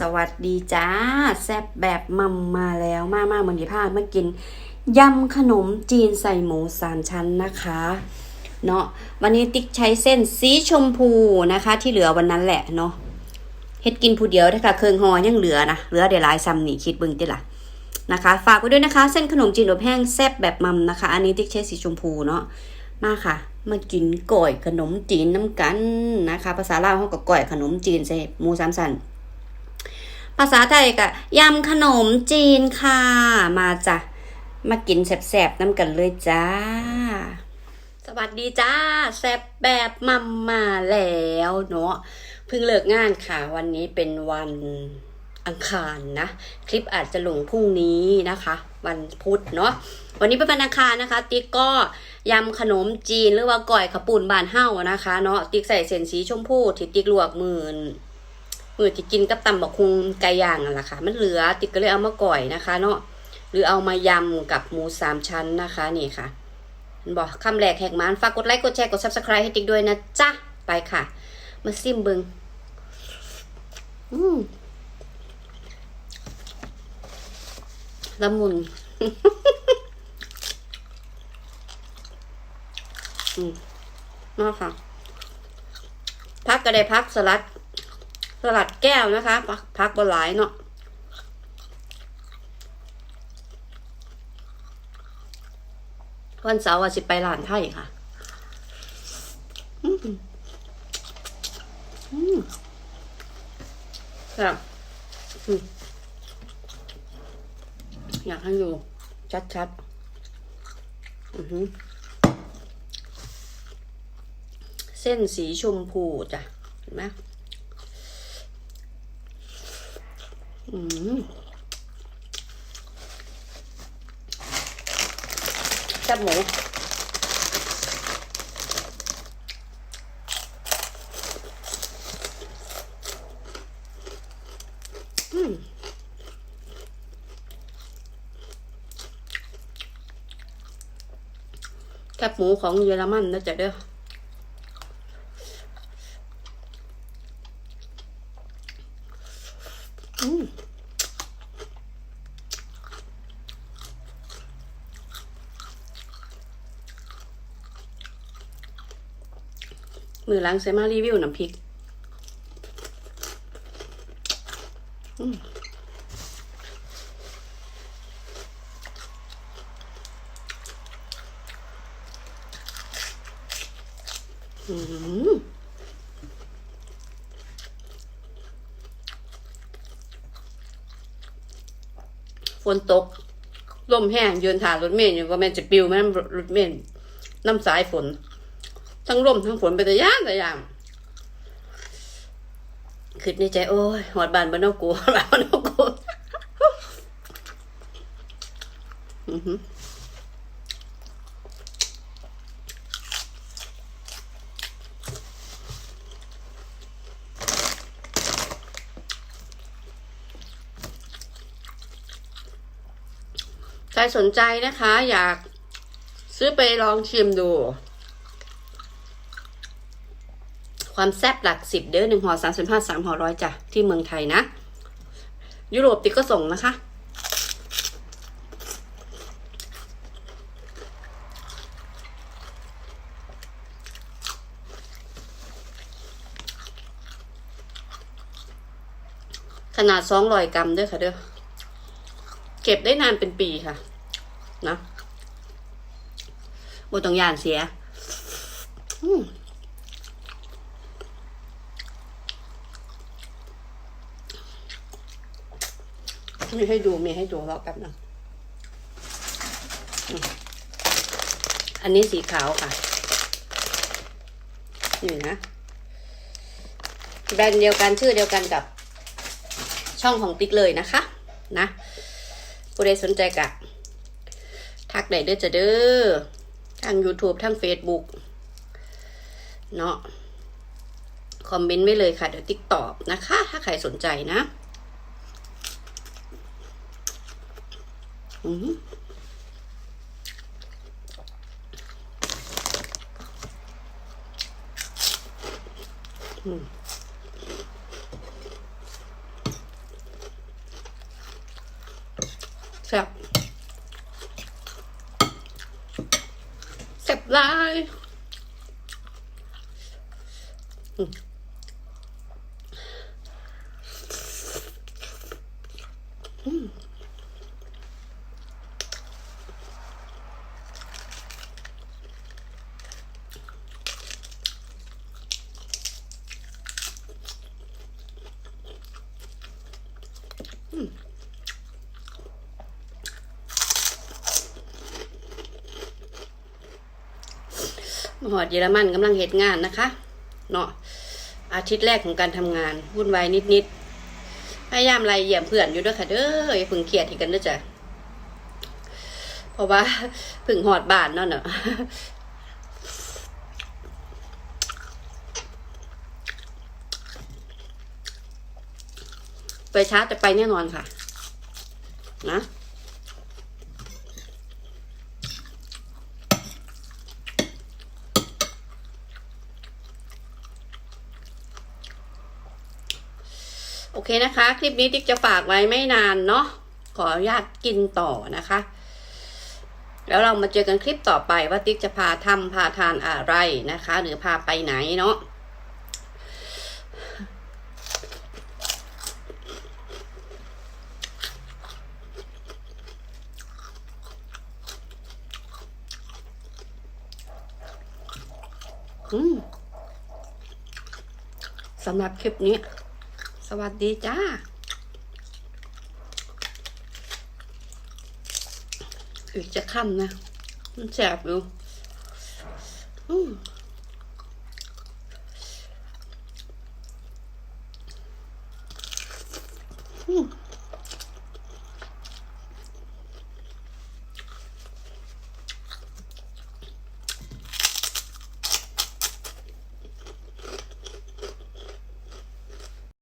สวัสดีจ้า แซบแบบมัมมาแล้วมามาเหมือนที่พามากินยำขนมจีนใส่หมูสามชั้นนะคะ เนาะวันนี้ติ๊กใช้เส้นสีชมพูนะคะ ที่เหลือวันนั้นแหละเนาะเฮ็ดกินผู้เดียวถ้าค่ะเครื่องหอยังเหลือนะเหลือเดี๋ยวลายซ้ำนี่คิดบิ่งติล่ะนะคะ ฝากไว้ด้วยนะคะ เส้นขนมจีนอบแห้งแซบแบบมัมนะคะ อันนี้ติ๊กใช้สีชมพูเนาะมาค่ะ มากินก่อยขนมจีนน้ำกันนะคะ ภาษาลาวเขาก็ก่อยขนมจีนใส่หมูสามชั้น ภาษาไทยก็ยำขนมจีนค่ะ มาจ้ะ มากินแสบๆน้ำกันเลยจ้า สวัสดีจ้าแซบแบบมัมมาแล้วเนาะเพิ่งเลิกงานค่ะ วันนี้เป็นวันอังคารนะ คลิปอาจจะลงพรุ่งนี้นะคะ วันพุธเนาะวันนี้เป็นวันอังคารนะคะ ติ๊กก็ยำขนมจีนหรือว่าก่อยขปุ่นบานเฮ้านะคะ เนาะติ๊กใส่เส้นสีชมพูที่ติ๊กลวกมือน มือที่กินกับตำบักคุงไก่ย่างนั่นแหละค่ะ มันเหลือติ๊กก็เลยเอามาก่อยนะคะ เนาะหรือเอามายำกับหมูสามชั้นนะคะนี่ค่ะบอกคำแรกแหกมันฝากกดไลค์กดแชร์กด subscribe ให้ติ๊กด้วยนะจ๊ะ ไปค่ะ มาซิมเบิงอืมละมุนอืมมาค่ะ พักก็ได้พักสลัด สลัดแก้วนะคะพักพักบนหลายเนาะวันเสาร์อาสิไปร้านไทยค่ะอืมอืมครับอืมอยากให้ดูชัดๆอือหือเส้นสีชมพูจ้ะ เห็นไหม อืมแซ่บหมูอืมแคบหมูของเยอรมันนะจ๊ะเด้อ มือล้างใส่มารีวิวน้ำพริกอืมอืมฝ นตกลมแห้งยืนถ่ารถเมล์อยู่ก็แม่จะปิวแม่นรถเมล์น้ำสายฝน ทั้งลมทั้งฝนไปแต่ย่านแต่ย่างคิดในใจโอ้ยหอดบานบ้านนอกกูหอดบานบ้านนอกกูอหือใค รสนใจนะคะ อยากซื้อไปลองชิมดู ความแซ่บหลักสิบเด้อหนึ่งห่อสามสิบห้าสามห่อร้อยจ้ะ ที่เมืองไทยนะ ยุโรปติกก็ส่งนะคะขนาดสองร้อยกรัมด้อค่ะเด้อ เก็บได้นานเป็นปีค่ะนะบต้องยานเสียมีให้ดูมีให้ดูรอแป๊บนึงอืมอันนี้สีขาวค่ะ นี่นะ แบรนด์เดียวกันชื่อเดียวกันกับช่องของติ๊กเลยนะคะ นะ ผู้ใดสนใจกะทักไหนเด้อจะเด้อทาง YouTube ทาง Facebook เนาะคอมเมนต์ไม่เลยค่ะ เดี๋ยวติ๊กตอบนะคะ ถ้าใครสนใจนะอืมอืม แซ่บแซ่บลายอืมอืม หอดเยอรมันกำลังเหตุงานนะคะ เนาะอาทิตย์แรกของการทำงานวุ่นวายนิดๆพยายามไล่เยี่ยมเพื่อนอยู่ด้วยค่ะเด้ออย่าพึ่งเครียดทีกันด้อจ้ะเพราะว่าพึ่งหอดบานเนั่นเนาะไปช้าแต่ไปแน่นอนค่ะ นะ อเคนะคะ คลิปนี้ติ๊กจะฝากไว้ไม่นานเนาะขออนุญาตกินต่อนะคะ แล้วเรามาเจอกันคลิปต่อไปว่าติ๊กจะพาทำพาทานอะไรนะคะ หรือพาไปไหนเนาะสำหรับคลิปนี้ สวัสดีจ้าอีกจะค่ำนะ มันแสบอยู่อืม